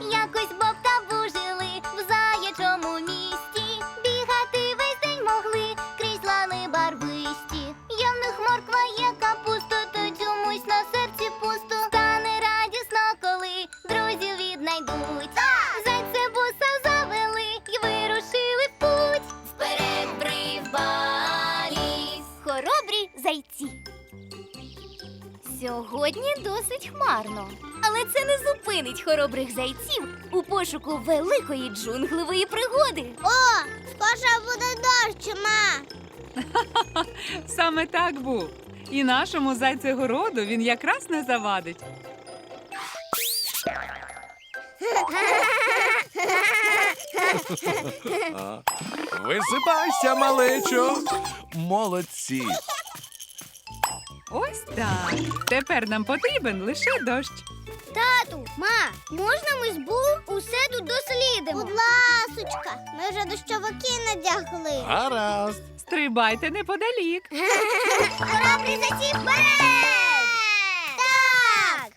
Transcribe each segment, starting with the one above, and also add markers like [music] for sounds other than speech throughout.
Якось Боб жили в заячому місті. Бігати весь день могли крізь лани барвисті. Є в них морква, є капуста, то чомусь на серці пусто. Стане радісно, коли друзів віднайдуть. Зайце буса завели й вирушили в путь. Вперед прибалі. Хоробрі зайці. Сьогодні досить хмарно, але це не зупинить хоробрих зайців у пошуку великої джунглевої пригоди. О, скоро буде дощ, ма. [laughs] Саме так був. І нашому зайцегороду він якраз не завадить. Висипайся, малечо. Молодці. Ось так. Тепер нам потрібен лише дощ. Тату, ма, можна ми з Бу усе тут дослідимо? Будь ласочка, ми вже дощовики надягли. Гаразд. Стрибайте неподалік. Хоробрі зайці вперед! Так!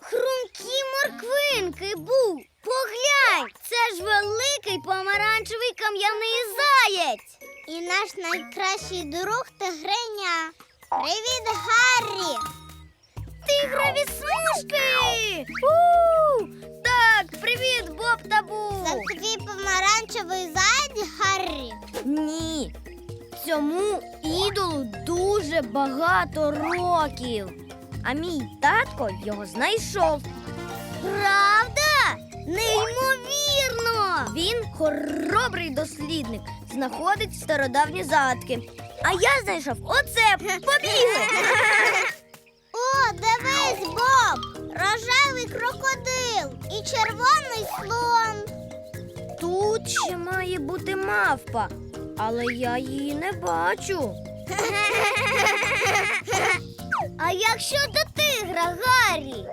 Хрумкі морквинки, Бу, поглянь! Це ж великий помаранчевий кам'яний заєць. І наш найкращий друг тигриня. Привіт, Гаррі! Тигрові смужки! У! Так, привіт, Боб та Бу! Це твій помаранчевий заєць, Гаррі? Ні. Цьому ідолу дуже багато років. А мій татко його знайшов. Правда? Неймовірно! Він хоробрий дослідник, знаходить стародавні загадки. А я знайшов оце. Побігли! [laughs] Рожевий крокодил і червоний слон. Тут ще має бути мавпа, але я її не бачу. [laughs] А як щодо тигра, Гаррі?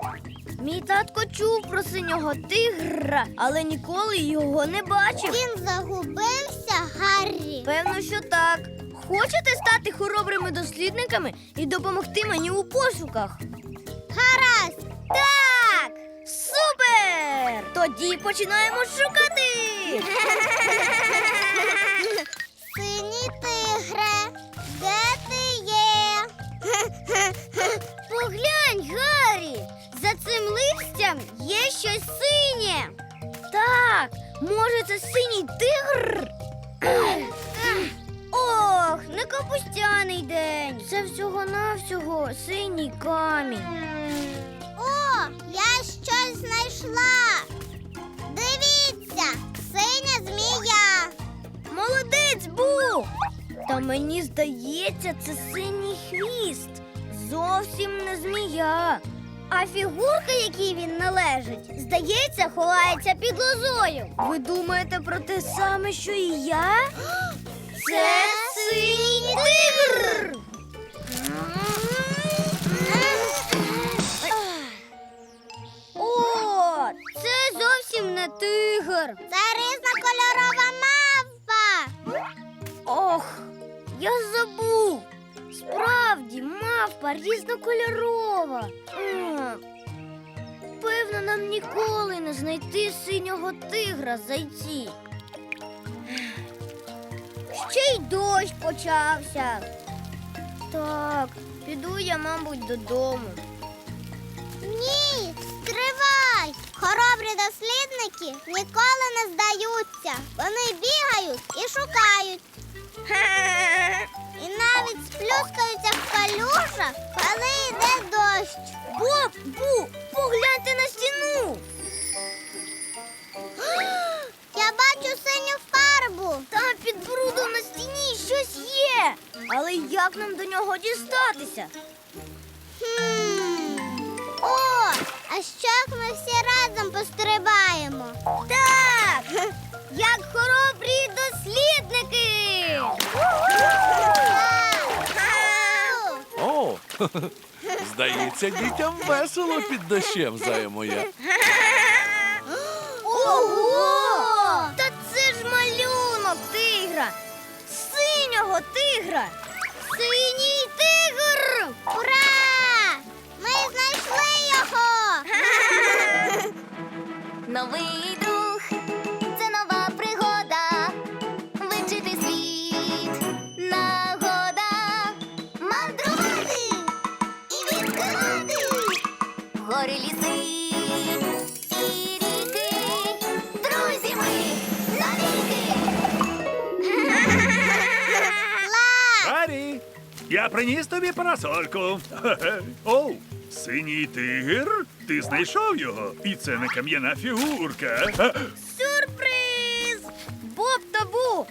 Мій татко чув про синього тигра, але ніколи його не бачив. Він загубився, Гаррі. Певно, що так. Хочете стати хоробрими дослідниками і допомогти мені у пошуках? Гаразд! Так! Супер! Тоді починаємо шукати. Синій тигре, де ти є? Поглянь, Гаррі! За цим листям є щось синє. Так, може, це синій тигр? Ох, не капустяний день. Це всього-навсього синій камінь. Знайшла. Дивіться, синя змія. Молодець, Бу! Та мені здається, це синій хвіст. Зовсім не змія. А фігурка, якій він належить, здається, ховається під лозою. Ви думаєте про те саме, що і я? [gasps] Це синій тигр. Тигр. Це різнокольорова мавпа. Ох, я забув. Справді, мавпа різнокольорова. М, Певно, нам ніколи не знайти синього тигра зайці. Ще й дощ почався. Так, піду я, мабуть, додому. Ні, стривай! Хоробрі дослідники ніколи не здаються. Вони бігають і шукають. І навіть сплюскаються в калюшах, коли йде дощ. Боб, бу, погляньте на стіну. Я бачу синю фарбу. Там під брудом на стіні щось є. Але як нам до нього дістатися? Хм. О, а що як ми всі пострибаємо? Так, [laughs] як хоробрі дослідники. О, [laughs] здається, дітям весело під дощем, зая моя. Ого! новий друг, це нова пригода, вивчити світ, нагода, мандрувати і відкривати гори ліси і ріки, друзі ми навіки. Гаррі, я приніс тобі парасольку. Хе-хе. [laughs] Оу, синій тигр? Ти знайшов його? І це не кам'яна фігурка. Сюрприз! Боб та Бу!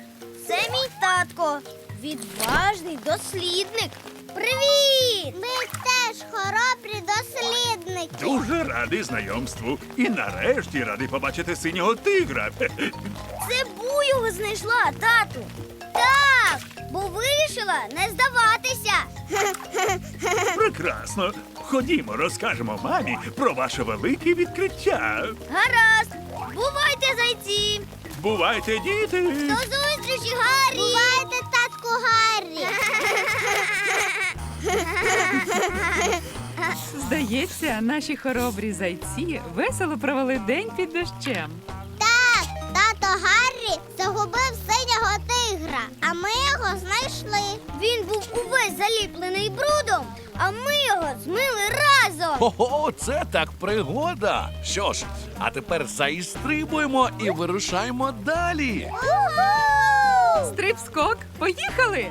Це мій татко. Відважний дослідник. Привіт! Ми теж хоробрі дослідники. Дуже радий знайомству. І нарешті радий побачити синього тигра. Хе-хе. [laughs] Це Бу його знайшла, тату. Так, бо вирішила не здаватися. Прекрасно. Ходімо, розкажемо мамі про ваше велике відкриття. Гаразд, бувайте зайці. Бувайте, діти! До зустрічі, Гаррі! Бувайте, татку Гаррі! Здається, наші хоробрі зайці весело провели день під дощем. Так, тато Гаррі загубив синього тигра, а ми його знайшли. Він був увесь заліплений брудом, а ми його змили разом. Ого, це так пригода. Що ж, а тепер заістрибуємо і вирушаємо далі. Стрип-скок, поїхали! [laughs]